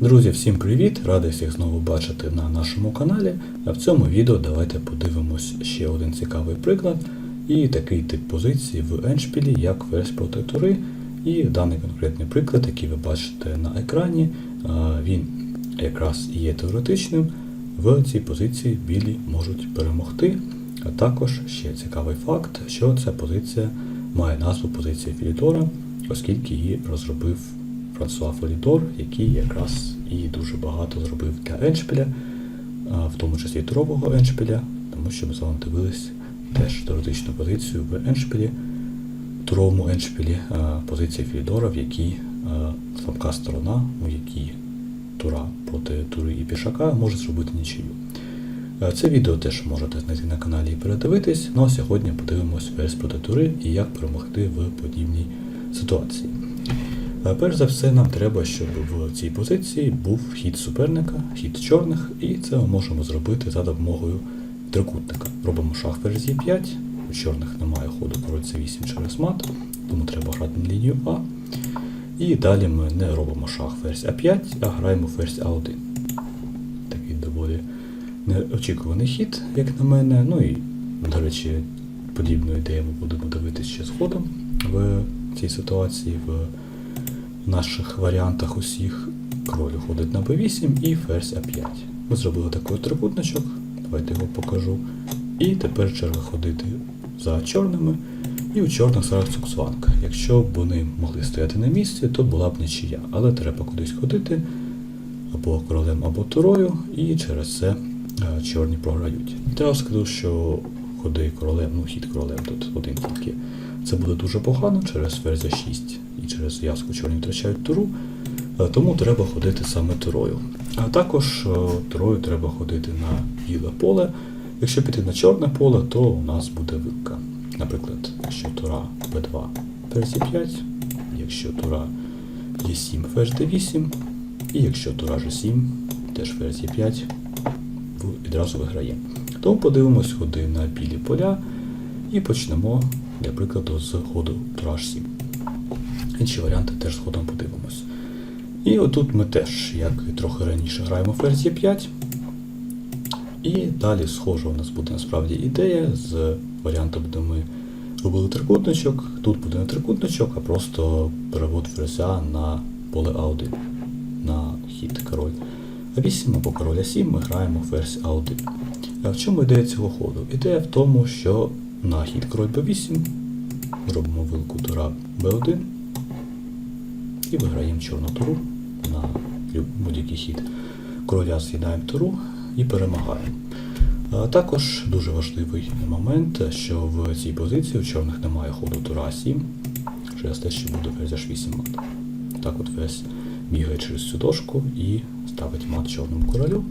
Друзі, всім привіт! Радий всіх знову бачити на нашому каналі. А в цьому відео давайте подивимось ще один цікавий приклад і такий тип позиції в еншпілі, як проти. І даний конкретний приклад, який ви бачите на екрані, він якраз і є теоретичним. В цій позиції білі можуть перемогти. А також ще цікавий факт, що ця позиція має назву позиція Філітора, оскільки її розробив Франсуа Фолідор, який якраз і дуже багато зробив для еншпіля, в тому числі турового еншпіля, тому що ми з вами дивились теж теоретичну позицію в еншпілі, туровому еншпілі, позиція Філідора, в якій слабка сторона, у якій тура проти тури і пішака може зробити нічию. Це відео теж можете знайти на каналі і передивитись. Ну а сьогодні подивимось ферзь проти тури і як перемогти в подібній ситуації. Перш за все, нам треба, щоб в цій позиції був хід суперника, хід чорних, і це ми можемо зробити за допомогою трикутника. Робимо шах ферзь Е5, у чорних немає ходу король С8 через мат, тому треба грати на лінію А. І далі ми не робимо шах ферзь А5, а граємо ферзь А1. Такий доволі неочікуваний хід, як на мене. Ну і, до речі, подібну ідею ми будемо дивитися ще згодом в цій ситуації, в наших варіантах усіх. Король уходить на b8 і ферзь А5. Ми зробили такий трикутничок, давайте його покажу. І тепер черга ходити за чорними. І у чорних зараз цуксванг. Якщо б вони могли стояти на місці, то була б нічия. Але треба кудись ходити або королем, або турою, і через це е, чорні програють. Треба скажу, що ходи королем, ну хід королем тут один тільки. Це буде дуже погано через ферзя 6 через зв'язку чорні втрачають туру, е, тому треба ходити саме турою. А також е, турою треба ходити на біле поле. Якщо піти на чорне поле, то у нас буде вилка. Наприклад, якщо тура b2 ферзь 5, якщо тура Е7 ферзь d8, і якщо тура G7, теж ферзь Е5, відразу виграє. Тому подивимось ходи на білі поля і почнемо, для прикладу, з ходу тура H7. Інші варіанти теж згодом подивимось. І отут ми теж, як і трохи раніше, граємо ферзь Е5. І далі схожа у нас буде насправді ідея з варіантом, де ми робили трикутничок. Тут буде не трикутничок, а просто перевод ферзя на поле А1 на хід король А8 або король А7 ми граємо ферзь А1. А в чому ідея цього ходу? Ідея в тому, що на хід король Б8 робимо вилку тура Б1 і виграємо чорну туру на будь-який хід. Короля з'їдаємо туру і перемагаємо. Також дуже важливий момент, що в цій позиції у чорних немає ходу тура А7, через те, що буде ферзь H8 мат. Так от ферзь бігає через цю дошку і ставить мат чорному королю.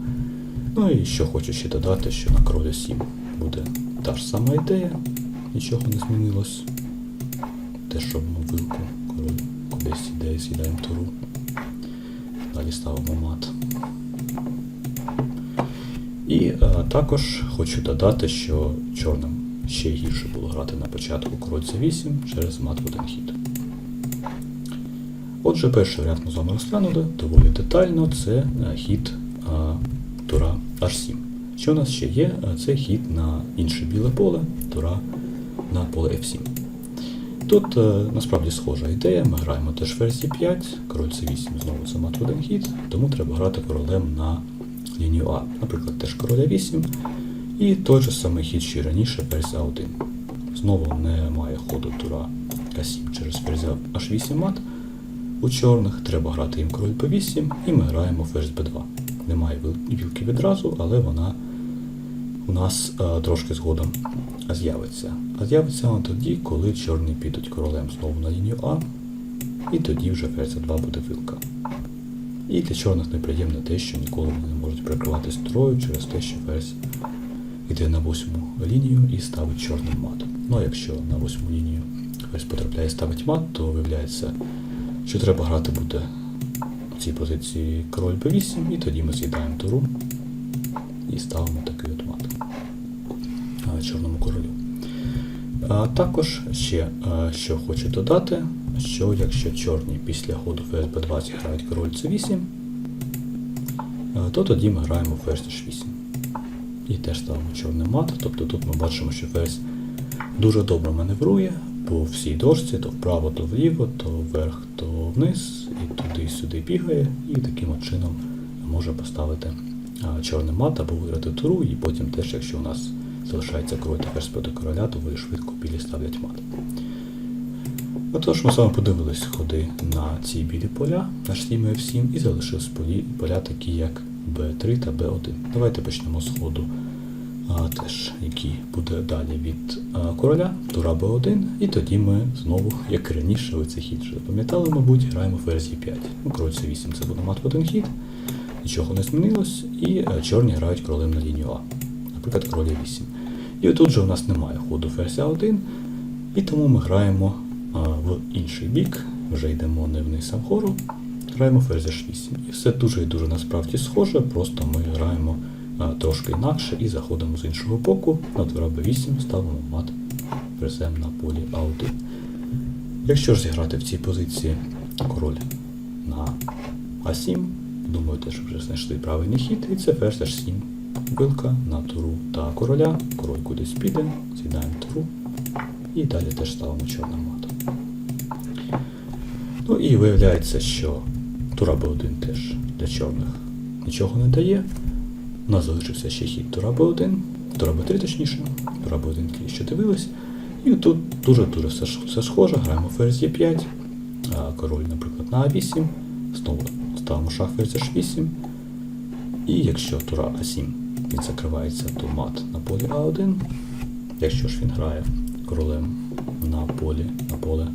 Ну і що хочу ще додати, що на короля 7 буде та ж сама ідея, нічого не змінилось. Теж робимо вилку, кудись іде, з'їдаємо туру. Далі ставимо мат. І е, також хочу додати, що чорним ще гірше було грати на початку король c8 через мат в один хід. Отже, перший варіант ми з вами розглянули доволі детально, це е, хід е, тура h7. Що у нас ще є? Це хід на інше біле поле, тура на поле f7. Тут е, насправді схожа ідея, ми граємо теж ферзь 5, король c8 знову це мат в один хід, тому треба грати королем на лінію А. Наприклад, теж короля 8. І той же самий хід, що й раніше, ферзь А1. Знову немає ходу тура К7 через ферзя H8 мат. У чорних треба грати їм король P8, і ми граємо ферзь B2. Немає вілки відразу, але вона у нас е, трошки згодом з'явиться. А з'явиться вона тоді, коли чорні підуть королем знову на лінію А, і тоді вже ферзь 2 буде вилка. І для чорних неприємно те, що ніколи вони не можуть прикриватись трою через те, що ферзь йде на восьму лінію і ставить чорним мат. Ну а якщо на восьму лінію ферзь потрапляє і ставить мат, то виявляється, що треба грати буде в цій позиції король b8, і тоді ми з'їдаємо туру і ставимо такий а, чорному королю. А також ще, що хочу додати, що якщо чорні після ходу ферзь b2 грають король c8, е, то тоді ми граємо ферзь h8. І теж ставимо чорний мат. Тобто тут ми бачимо, що ферзь дуже добре маневрує по всій дошці, то вправо, то вліво, то вверх, то вниз, і туди-сюди бігає, і таким чином може поставити чорний мат або виграти туру, і потім теж, якщо у нас залишається король та ферзь короля, то ви швидко білі ставлять мат. Отож, ми з вами подивились ходи на ці білі поля, наш 7 F7, і залишились поля такі, як B3 та B1. Давайте почнемо з ходу, а, теж, який буде далі від а, короля, тура B1, і тоді ми знову, як раніше, ви цей хід вже запам'ятали, мабуть, граємо ферзь E5. Ну, король C8 це буде мат в один хід, нічого не змінилось, і чорні грають королем на лінію А, наприклад, король E8. І отут же у нас немає ходу ферзь А1, і тому ми граємо а, в інший бік, вже йдемо не вниз а вгору, граємо ферзь h8. І все дуже і дуже насправді схоже, просто ми граємо а, трошки інакше і заходимо з іншого боку, на тура b8 ставимо мат ферзем на полі А1. Якщо ж зіграти в цій позиції король на А7, думаю, теж вже знайшли правильний хід, і це ферзь h7. Вилка на туру та короля, король кудись піде, з'їдаємо туру, і далі теж ставимо чорним матом. Ну і виявляється, що тура Б1 теж для чорних нічого не дає. У нас залишився ще хід тура Б1, тура Б3 точніше, тура Б1 ті, що дивились. І тут дуже-дуже все, схоже, граємо ферзь Е5, а король, наприклад, на А8, знову ставимо шах ферзь H8. І якщо тура А7 він закривається, то мат на полі А1. Якщо ж він грає королем на полі, на поле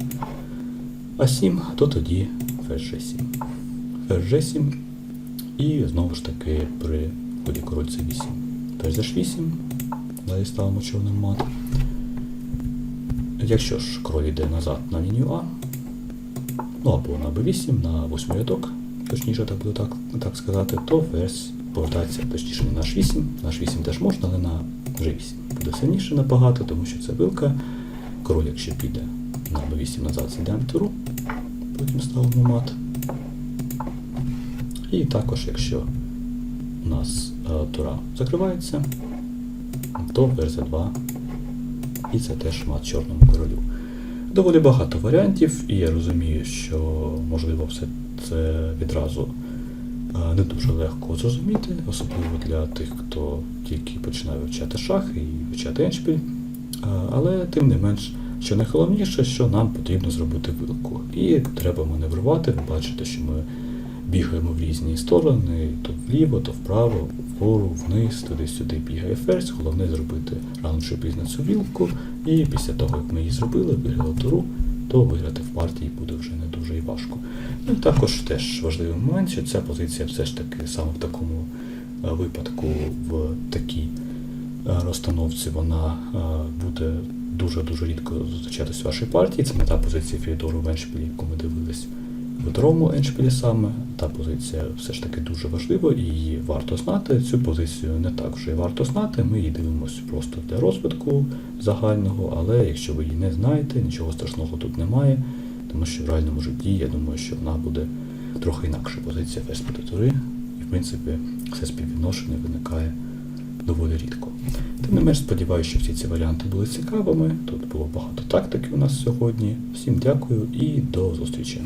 А7, то тоді ферзь G7. Ферзь G7 і знову ж таки при ході король C8. Ферзь H8, далі ставимо чорним мат. Якщо ж король йде назад на лінію А, ну або на B8, на 8 рядок, точніше так буду так, так сказати, то ферзь повертається точніше на H8, на H8 теж можна, але на G8 буде сильніше набагато, тому що це вилка. Король, якщо піде на B8 назад, зійдемо туру, потім ставимо мат. І також, якщо у нас е, тура закривається, то ферзь 2 і це теж мат чорному королю. Доволі багато варіантів, і я розумію, що можливо все це відразу не дуже легко зрозуміти, особливо для тих, хто тільки починає вивчати шах і вивчати еншпіль. Але тим не менш, що найголовніше, що нам потрібно зробити вилку. І треба маневрувати, ви бачите, що ми бігаємо в різні сторони, то вліво, то вправо, вгору, вниз, туди-сюди бігає ферзь. Головне зробити рано чи пізно цю вілку, і після того, як ми її зробили, виграли туру, то виграти в партії буде вже не дуже і важко. Ну також теж важливий момент, що ця позиція все ж таки саме в такому е, випадку, в такій е, розстановці, вона е, буде дуже-дуже рідко зустрічатись в вашій партії. Це мета позиції позиція Фіодору в Еншпілі, яку ми дивились в другому еншпілі саме. Та позиція все ж таки дуже важлива і її варто знати. Цю позицію не так вже й варто знати. Ми її дивимося просто для розвитку загального, але якщо ви її не знаєте, нічого страшного тут немає, тому що в реальному житті я думаю, що вона буде трохи інакша позиція проти і в принципі все співвідношення виникає доволі рідко. Тим не менш, сподіваюся, що всі ці варіанти були цікавими. Тут було багато тактики у нас сьогодні. Всім дякую і до зустрічі.